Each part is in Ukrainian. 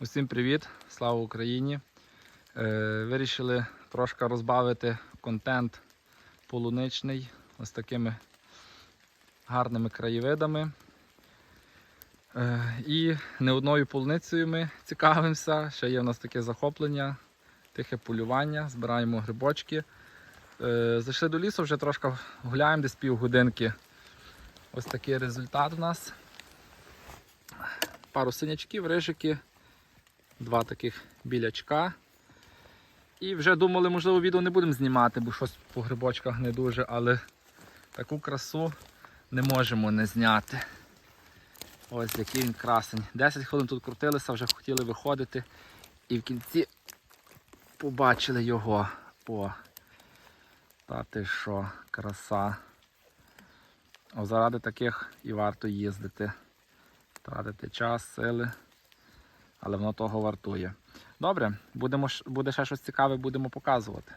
Усім привіт! Слава Україні! Е, вирішили трошки розбавити контент полуничний ось такими гарними краєвидами. Е, і не одною полуницею ми цікавимося. Ще є в нас таке захоплення, тихе полювання, збираємо грибочки. Е, зайшли до лісу, вже трошки гуляємо, десь півгодинки. Ось такий результат у нас. Пару синячків, рижики, два таких білячка. І вже думали, можливо, відео не будемо знімати, бо щось по грибочках не дуже, але таку красу не можемо не зняти. Ось який він красень. 10 хвилин тут крутилися, вже хотіли виходити. І в кінці побачили його. О, та ти що, краса. О, заради таких і варто їздити. Тратити час, сили, але воно того вартує. Добре, будемо, буде ще щось цікаве, будемо показувати.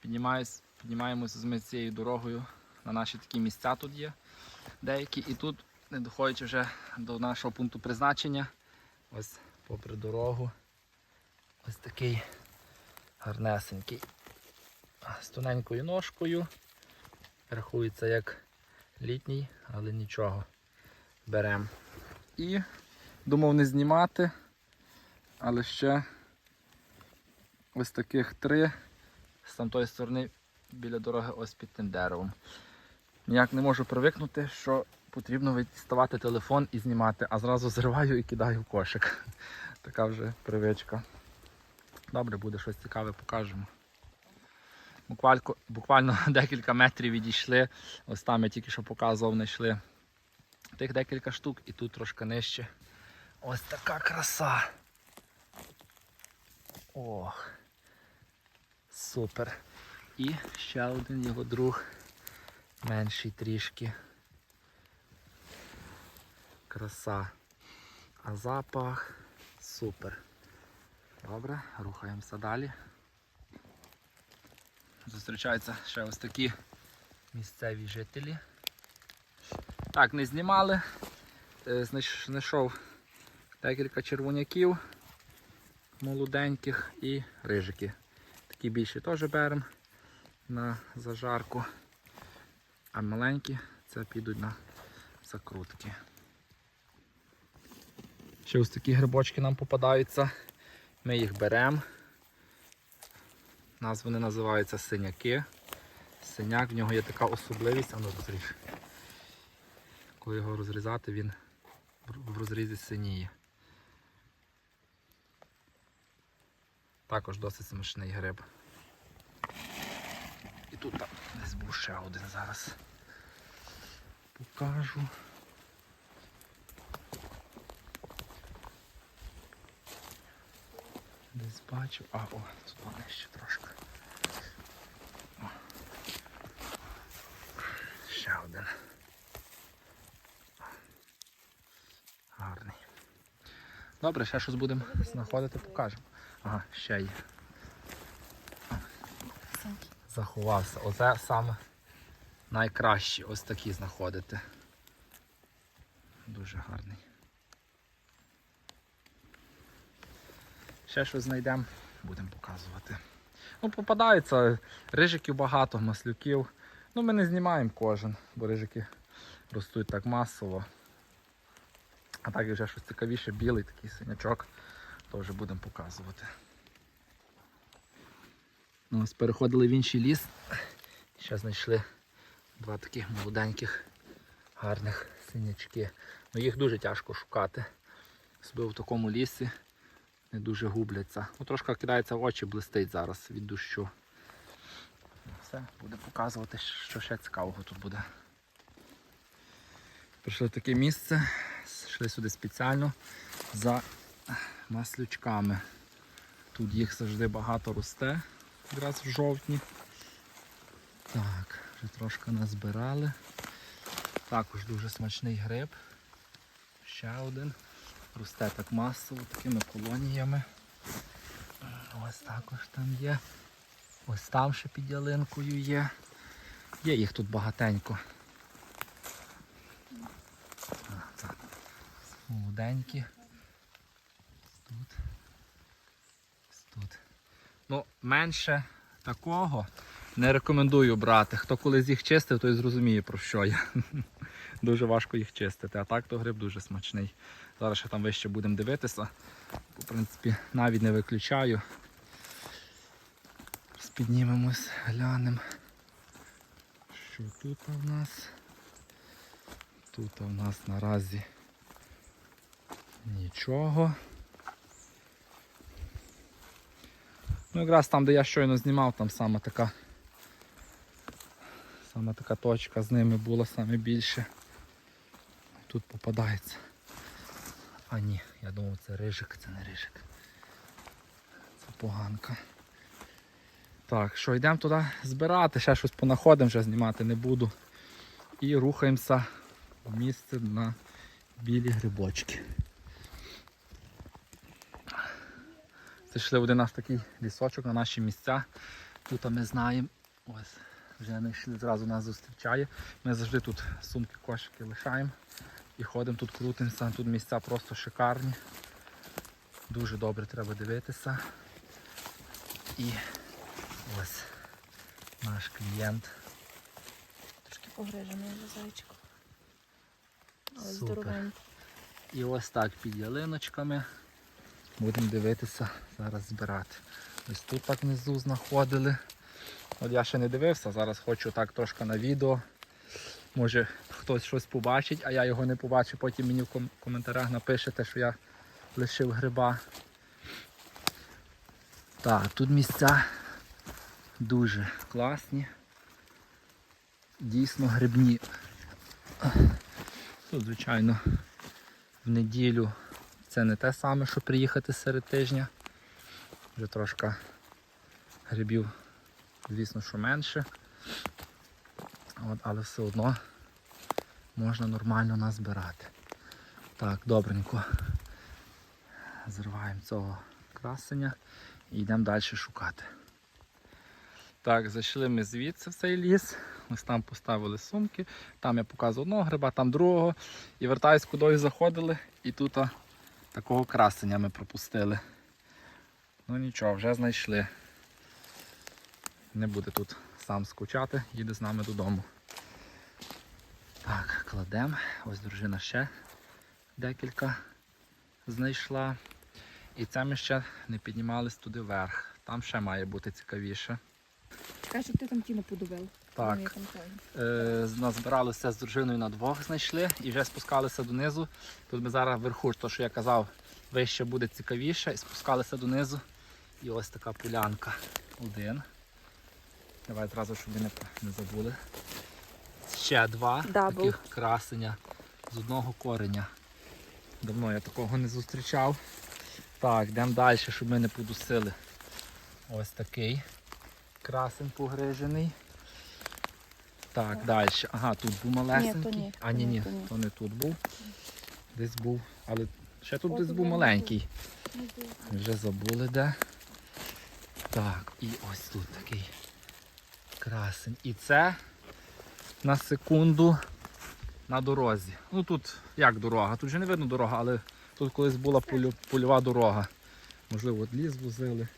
Піднімаюсь, піднімаємося з ми цією дорогою на наші такі місця тут є деякі. І тут, не доходячи вже до нашого пункту призначення, ось попри дорогу, ось такий гарнесенький з тоненькою ножкою. Рахується як літній, але нічого. Беремо. І думав не знімати, але ще ось таких три з тамтої сторони біля дороги ось під тим деревом. Ніяк не можу привикнути, що потрібно діставати телефон і знімати, а зразу зриваю і кидаю в кошик. Така вже привичка. Добре, буде щось цікаве, покажемо. Буквально, буквально декілька метрів відійшли. Ось там я тільки що показував, знайшли тих декілька штук і тут трошки нижче. Ось така краса. Ох. Супер. І ще один його друг. Менший трішки. Краса. А запах супер. Добре, рухаємося далі. Зустрічаються ще ось такі місцеві жителі. Так, не знімали. Е, знайш- Знайшов декілька червоняків молоденьких і рижики. Такі більші теж беремо на зажарку. А маленькі це підуть на закрутки. Ще ось такі грибочки нам попадаються. Ми їх беремо. Нас вони називаються синяки. Синяк, в нього є така особливість, а ну розріж. Коли його розрізати, він в- розрізі синіє. Також досить смачний гриб. І тут там десь був ще один зараз. Покажу. Десь бачу. А, о, тут вони ще трошки. О. Ще один. Гарний. Добре, ще щось будемо знаходити, покажемо. Ага, ще є. Заховався. Оце саме найкращі ось такі знаходити. Дуже гарний. Ще щось знайдемо, будемо показувати. Ну, попадаються рижиків багато, маслюків. Ну, ми не знімаємо кожен, бо рижики ростуть так масово. А так вже щось цікавіше, білий такий синячок, то вже будемо показувати. Ну, Ось переходили в інший ліс. Ще знайшли два таких молоденьких, гарних синячки. Ну, їх дуже тяжко шукати. Особливо в такому лісі не дуже губляться. Ну, трошки кидається в очі, блистить зараз від дощу. Все, буде показувати, що ще цікавого тут буде. Прийшли в таке місце, йшли сюди спеціально за маслючками. Тут їх завжди багато росте, якраз в жовтні. Так, вже трошки назбирали. Також дуже смачний гриб. Ще один. Росте так масово, такими колоніями. Ось також там є. Ось там ще під ялинкою є. Є їх тут багатенько. Молоденькі. тут. Тут. Ну, менше такого не рекомендую брати. Хто колись їх чистив, той зрозуміє про що я. Дуже важко їх чистити. А так то гриб дуже смачний. Зараз ще там вище будемо дивитися. В принципі, навіть не виключаю. Піднімемось, глянемо. Що тут у нас? Тут у нас наразі нічого. Ну якраз там, де я щойно знімав, там саме така саме така точка з ними була саме більше. Тут попадається. А ні, я думав це рижик, це не рижик. Це поганка. Так, що йдемо туди збирати, ще щось понаходимо, вже знімати не буду. І рухаємося в місце на білі грибочки. Зайшли в один наш такий лісочок на наші місця. Тут ми знаємо, ось вже не йшли, зразу нас зустрічає. Ми завжди тут сумки, кошики лишаємо і ходимо тут, крутимося. Тут місця просто шикарні. Дуже добре треба дивитися. І ось наш клієнт. Трошки погрижений вже зайчик. Але здоровенький. І ось так під ялиночками будемо дивитися, зараз збирати. Ось тут так внизу знаходили. От я ще не дивився, зараз хочу так трошки на відео. Може хтось щось побачить, а я його не побачу, потім мені в ком- коментарях напишете, що я лишив гриба. Так, тут місця дуже класні. Дійсно грибні. Тут, звичайно, в неділю це не те саме, що приїхати серед тижня. Вже трошки грибів, звісно, що менше. От, але все одно можна нормально назбирати. Так, добренько. Зриваємо цього красення і йдемо далі шукати. Так, зайшли ми звідси в цей ліс. Ось там поставили сумки, там я показував одного гриба, там другого. І вертаюсь, кудою заходили, і тут такого красення ми пропустили. Ну нічого, вже знайшли. Не буде тут сам скучати, їде з нами додому. Так, кладемо. Ось дружина ще декілька знайшла. І це ми ще не піднімались туди вверх. Там ще має бути цікавіше. Щоб ти там тіну подобив. Так. Е, назбиралися з дружиною на двох знайшли і вже спускалися донизу. Тут ми зараз вверху, то що я казав, вище буде цікавіше. І спускалися донизу. І ось така полянка. Один. Давай одразу, щоб ви не, не забули. Ще два Дабл. таких красення з одного кореня. Давно я такого не зустрічав. Так, йдемо далі, щоб ми не подусили. Ось такий красень погрижений. Так, далі. Ага, тут був малесенький. ні, а ні, то ні, ні, то ні. то не тут був. Десь був. Але ще тут О, десь був маленький. Вже забули де. Так, і ось тут такий красень. І це на секунду на дорозі. Ну тут як дорога? Тут вже не видно дорога, але тут колись була полю- польова дорога. Можливо, от ліс возили.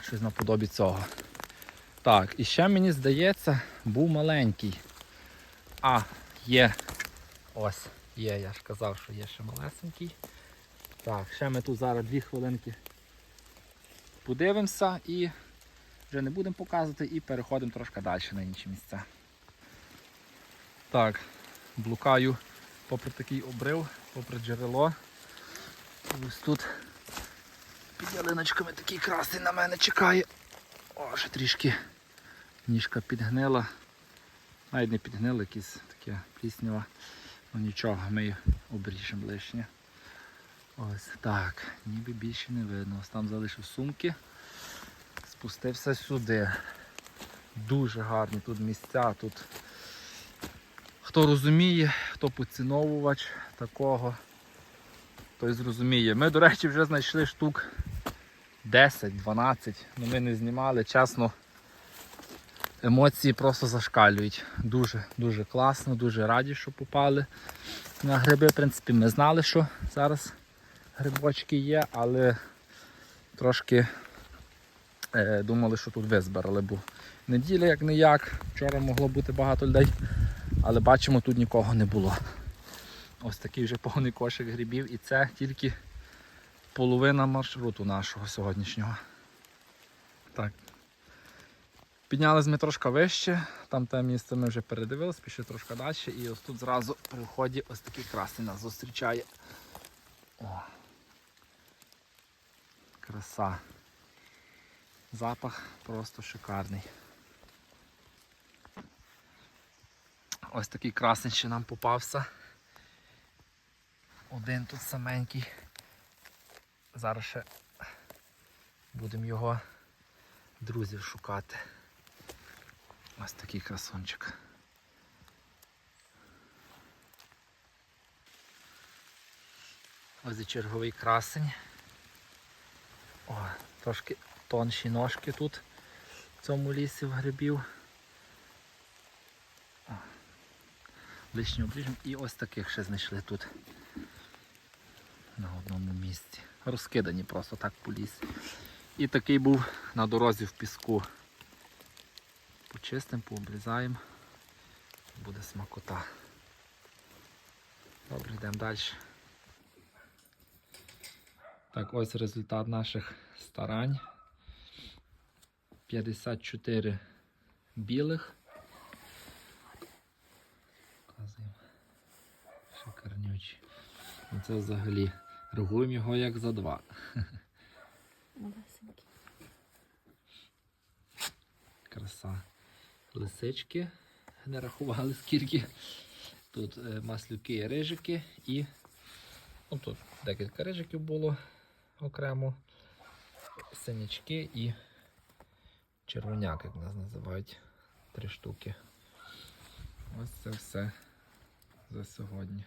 Щось наподобі цього. Так, і ще мені здається, був маленький. А, є. Ось, є, я ж казав, що є ще малесенький. Так, ще ми тут зараз дві хвилинки подивимося і вже не будемо показувати і переходимо трошки далі на інші місця. Так, блукаю попри такий обрив, попри джерело. Ось тут під ялиночками такий красний на мене чекає. О, ще трішки ніжка підгнила. Навіть не підгнила, якісь таке пліснява. Ну нічого, ми її обріжемо лишнє. Ось так, ніби більше не видно. Ось там залишив сумки. Спустився сюди. Дуже гарні тут місця. Тут хто розуміє, хто поціновувач такого, той зрозуміє. Ми, до речі, вже знайшли штук 10-12, але ми не знімали, чесно. Емоції просто зашкалюють. Дуже дуже класно, дуже раді, що попали на гриби. В принципі, ми знали, що зараз грибочки є, але трошки е, думали, що тут визбирали, бо неділя як не як. Вчора могло бути багато людей, але бачимо, тут нікого не було. Ось такий вже повний кошик грибів, і це тільки половина маршруту нашого сьогоднішнього. Так. Піднялись ми трошки вище, там те місце ми вже передивилися, пішли трошки далі. І ось тут зразу при вході ось такий красний нас зустрічає. О. Краса. Запах просто шикарний. Ось такий красень ще нам попався. Один тут саменький. Зараз ще будемо його друзів шукати. Ось такий красунчик. Ось і черговий красень. О, трошки тонші ножки тут в цьому лісі в грибів. Лишню обріжемо і ось таких ще знайшли тут на одному місці. Розкидані просто так по лісі. І такий був на дорозі в піску. Почистимо, пообрізаємо. Буде смакота. Добре, йдемо далі. Так, ось результат наших старань. 54 білих. Показуємо. Шикарнючі. Ну, Це взагалі регуємо його як за два. Краса. Лисички. Не рахували скільки. Тут е, маслюки і рижики і ну, тут декілька рижиків було окремо. Синячки і червоняк, як нас називають. Три штуки. Ось це все за сьогодні.